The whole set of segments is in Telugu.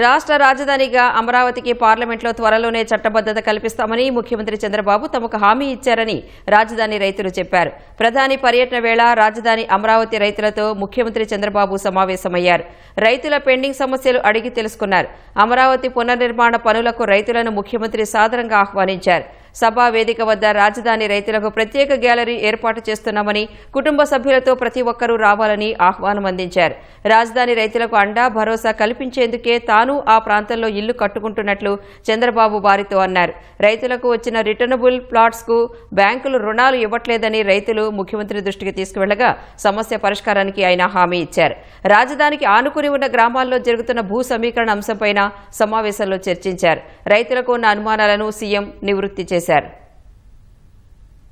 రాష్ట్ర రాజధానిగా అమరావతికి పార్లమెంట్లో త్వరలోనే చట్టబద్దత కల్పిస్తామని ముఖ్యమంత్రి చంద్రబాబు తమకు హామీ ఇచ్చారని రాజధాని రైతులు చెప్పారు. ప్రధాని పర్యటన వేళ రాజధాని అమరావతి రైతులతో ముఖ్యమంత్రి చంద్రబాబు సమావేశమయ్యారు. రైతుల పెండింగ్ సమస్యలు అడిగి తెలుసుకున్నారు. అమరావతి పునర్నిర్మాణ పనులకు రైతులను ముఖ్యమంత్రి సాదరంగా ఆహ్వానించారు. సభా వేదిక వద్ద రాజధాని రైతులకు ప్రత్యేక గ్యాలరీ ఏర్పాటు చేస్తున్నామని కుటుంబ సభ్యులతో ప్రతి ఒక్కరూ రావాలని ఆహ్వానం అందించారు. రాజధాని రైతులకు అండా భరోసా కల్పించేందుకే తాను ఆ ప్రాంతంలో ఇల్లు కట్టుకుంటున్నట్లు చంద్రబాబు వారితో అన్నారు. రైతులకు వచ్చిన రిటర్నబుల్ ప్లాట్స్కు బ్యాంకులు రుణాలు ఇవ్వట్లేదని రైతులు ముఖ్యమంత్రి దృష్టికి తీసుకువెళ్ళగా సమస్య పరిష్కారానికి ఆయన హామీ ఇచ్చారు. రాజధానికి ఆనుకుని ఉన్న గ్రామాల్లో జరుగుతున్న భూ సమీకరణ అంశంపైన సమావేశంలో చర్చించారు. రైతులకు ఉన్న అనుమానాలను సీఎం నివృత్తి చేశారు.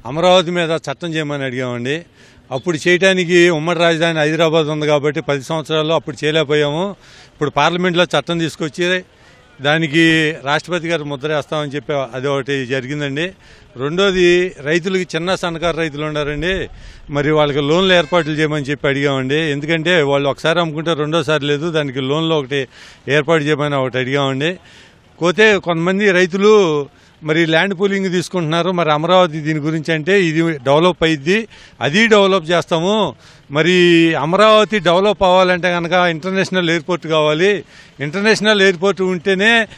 అమరావతి మీద చట్టం చేయమని అడిగామండి. అప్పుడు చేయడానికి ఉమ్మడి రాజధాని హైదరాబాద్ ఉంది కాబట్టి పది సంవత్సరాల్లో అప్పుడు చేయలేకపోయాము. ఇప్పుడు పార్లమెంట్లో చట్టం తీసుకొచ్చి దానికి రాష్ట్రపతి గారు ముద్ర వేస్తామని చెప్పి అది ఒకటి జరిగిందండి. రెండోది రైతులకి చిన్న సన్నకారు రైతులు ఉన్నారండి. మరి వాళ్ళకి లోన్లు ఏర్పాట్లు చేయమని చెప్పి అడిగామండి. ఎందుకంటే వాళ్ళు ఒకసారి అమ్ముకుంటే రెండోసారి లేదు దానికి లోన్లు ఒకటి ఏర్పాటు చేయమని ఒకటి అడిగామండి. పోతే కొంతమంది రైతులు మరి ల్యాండ్ పూలింగ్ తీసుకుంటున్నారు. మరి అమరావతి దీని గురించి అంటే ఇది డెవలప్ అయ్యిద్ది. అది డెవలప్ చేస్తాము. మరి అమరావతి డెవలప్ అవ్వాలంటే కనుక ఇంటర్నేషనల్ ఎయిర్పోర్ట్ కావాలి. ఇంటర్నేషనల్ ఎయిర్పోర్ట్ ఉంటేనే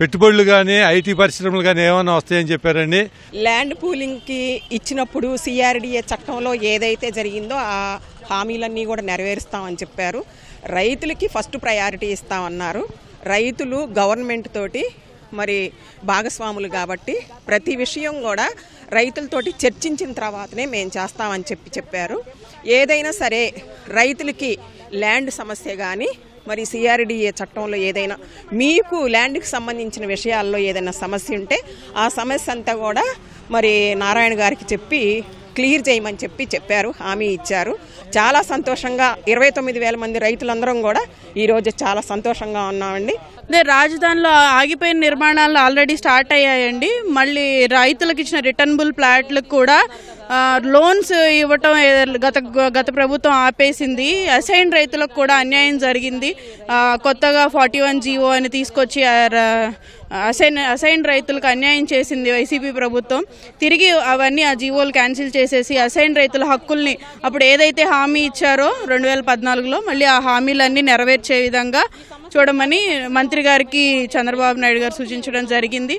పెట్టుబడులు కానీ ఐటీ పరిశ్రమలు కానీ ఏమైనా వస్తాయని చెప్పారండి. ల్యాండ్ పూలింగ్కి ఇచ్చినప్పుడు సిఆర్డిఏ చట్టంలో ఏదైతే జరిగిందో ఆ హామీలన్నీ కూడా నెరవేరుస్తామని చెప్పారు. రైతులకి ఫస్ట్ ప్రయారిటీ ఇస్తామన్నారు. రైతులు గవర్నమెంట్ తోటి మరి భాగస్వాములు కాబట్టి ప్రతి విషయం కూడా రైతులతోటి చర్చించిన తర్వాతనే మేము చేస్తామని చెప్పి చెప్పారు. ఏదైనా సరే రైతులకి ల్యాండ్ సమస్య కానీ మరి సిఆర్డిఏ చట్టంలో ఏదైనా మీకు ల్యాండ్కి సంబంధించిన విషయాల్లో ఏదైనా సమస్య ఉంటే ఆ సమస్య అంతా కూడా మరి నారాయణ గారికి చెప్పి క్లియర్ చేయమని చెప్పి చెప్పారు హామీ ఇచ్చారు. చాలా సంతోషంగా ఇరవై తొమ్మిది వేల మంది రైతులందరం కూడా ఈరోజు చాలా సంతోషంగా ఉన్నామండి. అదే రాజధానిలో ఆగిపోయిన నిర్మాణాలు ఆల్రెడీ స్టార్ట్ అయ్యాయండి. మళ్ళీ రైతులకు ఇచ్చిన రిటర్నబుల్ ప్లాట్లకు కూడా లోన్స్ ఇవ్వటం గత గత ప్రభుత్వం ఆపేసింది. అసైన్ రైతులకు కూడా అన్యాయం జరిగింది. కొత్తగా ఫార్టీ వన్ జీవో అని తీసుకొచ్చి ఆ అసైన్ అసైన్ రైతులకు అన్యాయం చేసింది వైసీపీ ప్రభుత్వం. తిరిగి అవన్నీ ఆ జీవోలు క్యాన్సిల్ చేసేసి అసైన్ రైతుల హక్కుల్ని అప్పుడు ఏదైతే హామీ ఇచ్చారో రెండు వేల పద్నాలుగులో మళ్ళీ ఆ హామీలన్నీ నెరవేర్చే విధంగా చూడమని మంత్రి గారికి చంద్రబాబు నాయుడు గారు సూచించడం జరిగింది.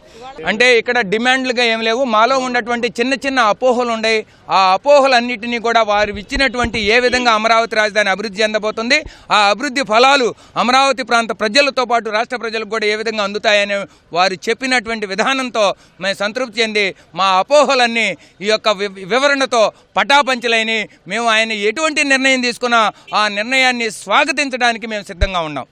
అంటే ఇక్కడ డిమాండ్లుగా ఏం లేవు. మాలో ఉన్నటువంటి చిన్న చిన్న అపోహలు ఉన్నాయి ఆ అపోహలన్నింటినీ కూడా వారు ఇచ్చినటువంటి ఏ విధంగా అమరావతి రాజధాని అభివృద్ధి చెందబోతుంది ఆ అభివృద్ధి ఫలాలు అమరావతి ప్రాంత ప్రజలతో పాటు రాష్ట్ర ప్రజలకు కూడా ఏ విధంగా అందుతాయని వారు చెప్పినటువంటి విధానంతో మేము సంతృప్తి చెంది మా అపోహలన్నీ ఈ యొక్క వివరణతో పటాపంచలైన మేము ఆయన ఎటువంటి నిర్ణయం తీసుకున్నా ఆ నిర్ణయాన్ని స్వాగతించడానికి మేము సిద్ధంగా ఉన్నాం.